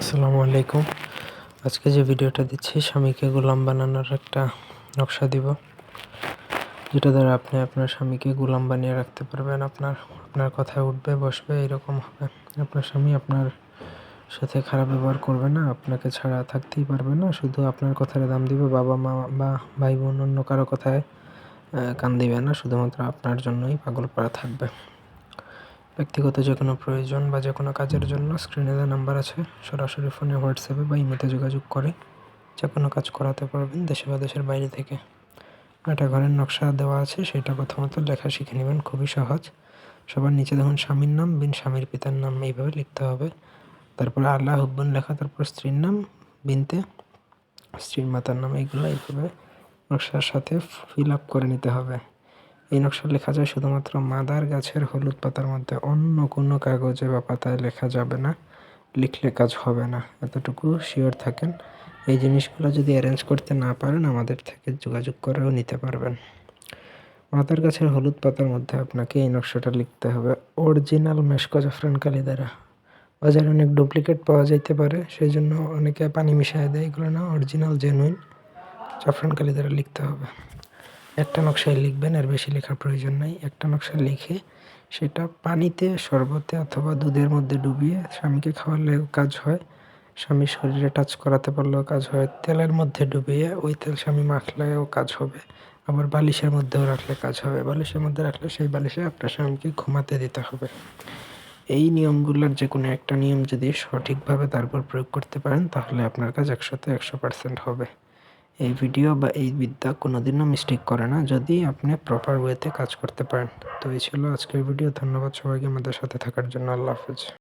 আসসালামু আলাইকুম। আজকে যে ভিডিওটা দিচ্ছি, স্বামীকে গোলাম বানানোর একটা নকশা দিব। যেটা দ্বারা আপনি আপনার স্বামীকে গোলাম বানিয়ে রাখতে পারবেন। আপনার আপনার কথায় উঠবে, বসবে, এরকম হবে। আপনার স্বামী আপনার সাথে খারাপ ব্যবহার করবে না, আপনাকে ছাড়া থাকতেই পারবে না। শুধু আপনার কথার দাম দিবে, বাবা মা বা ভাই বোন অন্য কারও কথায় কান দিবে না। শুধুমাত্র আপনার জন্যই পাগল পাড়া থাকবে। ব্যক্তিগত যে কোনো প্রয়োজন বা যে কোনো কাজের জন্য স্ক্রিনে দেওয়া নাম্বার আছে, সরাসরি ফোনে হোয়াটসঅ্যাপে বা ইমেতে যোগাযোগ করে যে কোনো কাজ করাতে পারবেন দেশে বা দেশের বাইরে থেকে। একটা ঘরের নকশা দেওয়া আছে, সেটা প্রথমত লেখা শিখে নেবেন, খুবই সহজ। সবার নিচে দেখুন স্বামীর নাম, বিন স্বামীর পিতার নাম, এইভাবে লিখতে হবে। তারপর আল্লাহ হুব্বন লেখা, তারপর স্ত্রীর নাম, বিনতে স্ত্রীর মাতার নাম, এইগুলো এইভাবে নকশার সাথে ফিল আপ করে নিতে হবে। এই নকশা লেখা যায় শুধুমাত্র মাদার গাছের হলুদ পাতার মধ্যে। অন্য কোনো কাগজে বা পাতায় লেখা যাবে না, লিখলে কাজ হবে না। এতটুকু শিওর থাকেন। এই জিনিসগুলো যদি অ্যারেঞ্জ করতে না পারেন, আমাদের থেকে যোগাযোগ করেও নিতে পারবেন। মাদার গাছের হলুদ পাতার মধ্যে আপনাকে এই নকশাটা লিখতে হবে। অরিজিনাল মেশকো জাফরান কালি দ্বারা। বাজারে অনেক ডুপ্লিকেট পাওয়া যাইতে পারে সেই জন্য অনেকে পানি মিশিয়ে দেয়। এগুলো না অরিজিনাল জেনুইন জাফরান কালি দ্বারা লিখতে হবে। একটা নকশায় লিখবেন, আর বেশি লেখার প্রয়োজন নাই। একটা নকশা লিখে সেটা পানিতে, শরবতে অথবা দুধের মধ্যে ডুবিয়ে স্বামীকে খাওয়ালেও কাজ হয়। স্বামীর শরীরে টাচ করাতে পারলেও কাজ হয়। তেলের মধ্যে ডুবিয়ে ওই তেল স্বামী মাখলেও কাজ হবে। আবার বালিশের মধ্যেও রাখলে কাজ হবে। বালিশের মধ্যে রাখলে সেই বালিশে আপনার স্বামীকে ঘুমাতে দিতে হবে। এই নিয়মগুলোর যে কোনো একটা নিয়ম যদি সঠিকভাবে তারপর প্রয়োগ করতে পারেন, তাহলে আপনার কাজ একশোতে একশো পার্সেন্ট হবে। এই ভিডিও বা এই বিদ্যা কোনোদিনও মিস্টেক করে না, যদি আপনি প্রপার ওয়েতে কাজ করতে পারেন। তো এই ছিল আজকের ভিডিও ধন্যবাদ সবাইকে আমাদের সাথে থাকার জন্য। আল্লাহ হাফেজ।